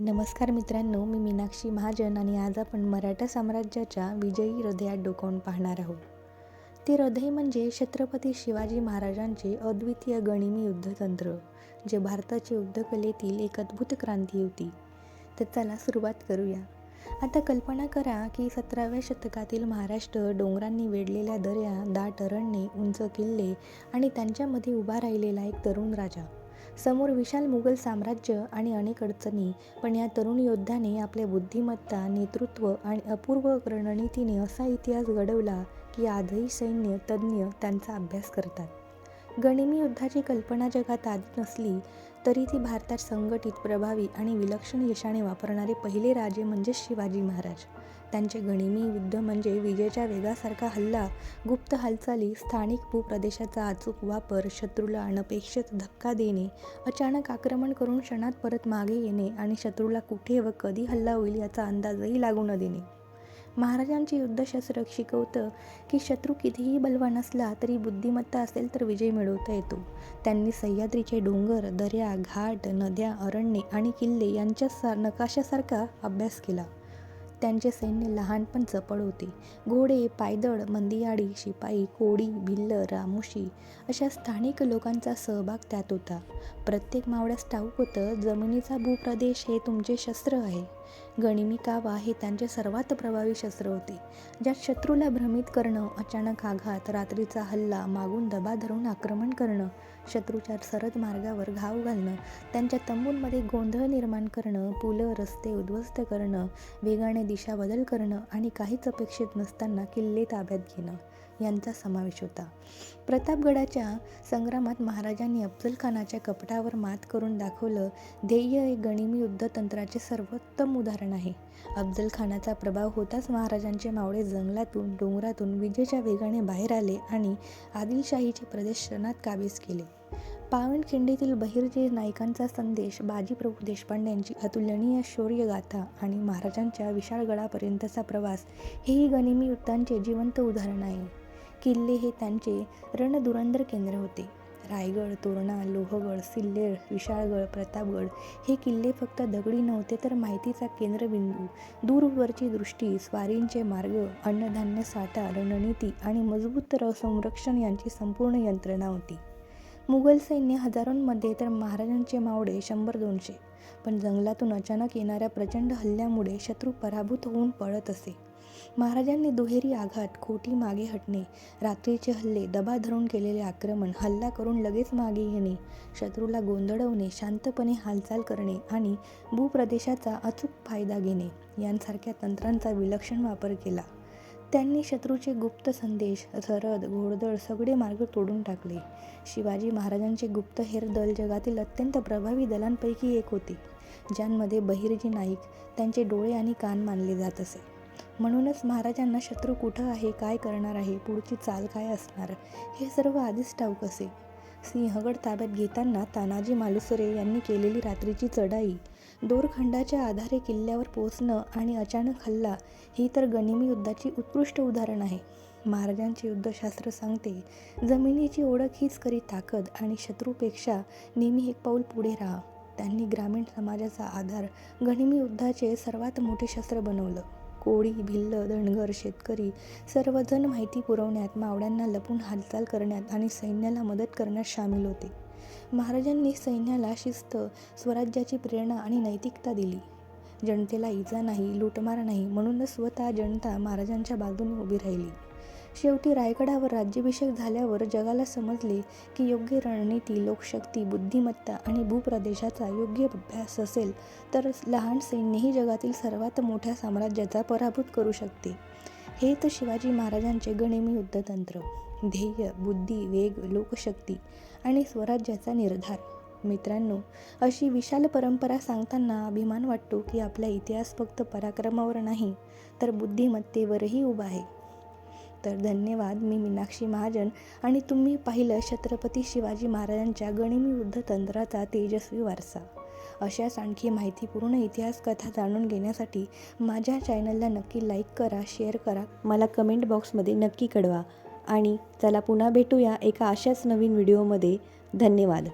नमस्कार मित्रांनो मी मीनाक्षी महाजन आणि आज आपण मराठा साम्राज्याच्या विजयी हृदयात डोकावून पाहणार आहोत. ते हृदय म्हणजे छत्रपती शिवाजी महाराजांचे अद्वितीय गणिमी युद्धतंत्र जे भारताच्या युद्धकलेतील एक अद्भुत क्रांती होती. तर त्याला सुरुवात करूया. आता कल्पना करा की सतराव्या शतकातील महाराष्ट्र डोंगरांनी वेढलेल्या दऱ्या दाट अरण्ये उंच किल्ले आणि त्यांच्यामध्ये उभा राहिलेला एक तरुण राजा. समोर विशाल मुघल साम्राज्य आणि अनेक अडचणी पण या तरुण योद्ध्याने आपल्या बुद्धिमत्ता नेतृत्व आणि अपूर्व रणनीतीने असा इतिहास घडवला की आजही सैन्य तज्ज्ञ त्यांचा अभ्यास करतात. गनिमी युद्धाची कल्पना जगात आधी नसली तरी ती भारतात संघटित प्रभावी आणि विलक्षण यशाने वापरणारे पहिले राजे म्हणजे शिवाजी महाराज. त्यांचे गणिमी युद्ध म्हणजे विजेच्या वेगासारखा हल्ला गुप्त हालचाली स्थानिक भूप्रदेशाचा अचूक वापर शत्रूला अनपेक्षित धक्का देणे अचानक आक्रमण करून क्षणात परत मागे येणे आणि शत्रूला कुठे व कधी हल्ला होईल याचा अंदाजही लागू न देणे. महाराजांचे युद्धशास्त्र शिकवतं की शत्रू कितीही बलवान असला तरी बुद्धिमत्ता असेल तर विजय मिळवता येतो. त्यांनी सह्याद्रीचे डोंगर दर्या घाट नद्या अरण्ये आणि किल्ले यांच्या सा नकाशासारखा अभ्यास केला. त्यांचे सैन्य लहान पण चपळ होते. घोडे पायदळ मंदियाडी शिपाई कोडी भिल्ल रामोशी अशा स्थानिक लोकांचा सहभाग त्यात होता. प्रत्येक मावळ्यास ठाऊक होतं जमिनीचा भूप्रदेश हे तुमचे शस्त्र आहे. गनिमी कावा हे त्यांचे सर्वात प्रभावी शस्त्र होते ज्यात शत्रूला भ्रमित करणं अचानक आघात रात्रीचा हल्ला मागून दबा धरून आक्रमण करणं शत्रूच्या सरद मार्गावर घाव घालणं त्यांच्या तंबूंमध्ये गोंधळ निर्माण करणं पुलं रस्ते उद्ध्वस्त करणं वेगाने दिशा बदल करणं आणि काहीच अपेक्षित नसताना किल्ले ताब्यात घेणं यांचा समावेश होता. प्रतापगडाच्या संग्रामात महाराजांनी अफजल खानाच्या कपटावर मात करून दाखवलं ध्येय हे युद्ध युद्धतंत्राचे सर्वोत्तम उदाहरण आहे. अफजल खानाचा प्रभाव होताच महाराजांचे मावळे जंगलातून डोंगरातून विजेच्या वेगाने बाहेर आले आणि आदिलशाहीचे प्रदेश क्षणात काबीज केले. पावनखिंडीतील बहिर्जे नायकांचा संदेश बाजीप्रभू देशपांड्यांची अतुलनीय शौर्यगाथा आणि महाराजांच्या विशाळगडापर्यंतचा प्रवास हेही गनिमी युद्धांचे जिवंत उदाहरण आहे. किल्ले हे त्यांचे रणधुरंदर केंद्र होते. रायगड तोरणा लोहगड सिल्लेर विशाळगड प्रतापगड हे किल्ले फक्त दगडी नव्हते तर माहितीचा केंद्रबिंदू. दूरवरची दृष्टी स्वारींचे मार्ग अन्नधान्य साठा रणनीती आणि मजबूत संरक्षण यांची संपूर्ण यंत्रणा होती. मुघल सैन्य हजारोंमध्ये तर महाराजांचे मावडे शंभर दोनशे पण जंगलातून अचानक येणाऱ्या प्रचंड हल्ल्यामुळे शत्रू पराभूत होऊन पळत असे. महाराजांनी दुहेरी आघात खोटी मागे हटणे रात्रीचे हल्ले दबा धरून केलेले आक्रमण हल्ला करून लगेच मागे येणे शत्रूला गोंधळवणे शांतपणे हालचाल करणे आणि भूप्रदेशाचा अचूक फायदा घेणे यांसारख्या तंत्रांचा विलक्षण वापर केला. त्यांनी शत्रूचे गुप्त संदेश सरद घोडदळ सगळे मार्ग तोडून टाकले. शिवाजी महाराजांचे गुप्त दल जगातील अत्यंत प्रभावी दलांपैकी एक होते ज्यांमध्ये बहिर्जी नाईक त्यांचे डोळे आणि कान मानले जात असे. म्हणूनच महाराजांना शत्रू कुठं आहे काय करणार आहे पुढची चाल काय असणार हे सर्व आधीच ठाऊक असे. सिंहगड ताब्यात घेताना तानाजी मालुसरे यांनी केलेली रात्रीची चढाई दोरखंडाच्या आधारे किल्ल्यावर पोचणं आणि अचानक हल्ला ही तर गनिमी युद्धाची उत्कृष्ट उदाहरण आहे. महाराजांचे युद्धशास्त्र सांगते जमिनीची ओळख हीच करी ताकद आणि शत्रूपेक्षा नेहमी एक पाऊल पुढे राहा. त्यांनी ग्रामीण समाजाचा आधार गनिमी युद्धाचे सर्वात मोठे शस्त्र बनवलं. कोळी भिल्ल धनगर शेतकरी सर्वजण माहिती पुरवण्यात मावळ्यांना लपून हालचाल करण्यात आणि सैन्याला मदत करण्यात सामील होते. महाराजांनी सैन्याला शिस्त स्वराज्याची प्रेरणा आणि नैतिकता दिली. जनतेला इजा नाही लूटमार नाही म्हणूनच स्वतः जनता महाराजांच्या बाजूने उभी राहिली. शेवटी रायगडावर राज्याभिषेक झाल्यावर जगाला समजले की योग्य रणनीती लोकशक्ती बुद्धिमत्ता आणि भूप्रदेशाचा योग्य अभ्यास असेल तर लहान सैन्यही जगातील सर्वात मोठ्या साम्राज्याचा पराभूत करू शकते. हे तर शिवाजी महाराजांचे गणिमी युद्धतंत्र. ध्येय बुद्धी वेग लोकशक्ती आणि स्वराज्याचा निर्धार. मित्रांनो अशी विशाल परंपरा सांगताना अभिमान वाटतो की आपला इतिहास फक्त पराक्रमावर नाही तर बुद्धिमत्तेवरही उभा आहे. तर धन्यवाद मी मीनाक्षी महाजन आणि तुम्ही पाहिलं छत्रपती शिवाजी महाराजांच्या गणिमी युद्ध तंत्राचा तेजस्वी वारसा. अशाच आणखी माहितीपूर्ण इतिहास कथा जाणून घेण्यासाठी माझ्या चॅनलला नक्की लाईक करा शेअर करा. मला कमेंट बॉक्समध्ये नक्की कळवा. आणि चला पुन्हा भेटूया एका अशाच नवीन व्हिडिओमध्ये. धन्यवाद.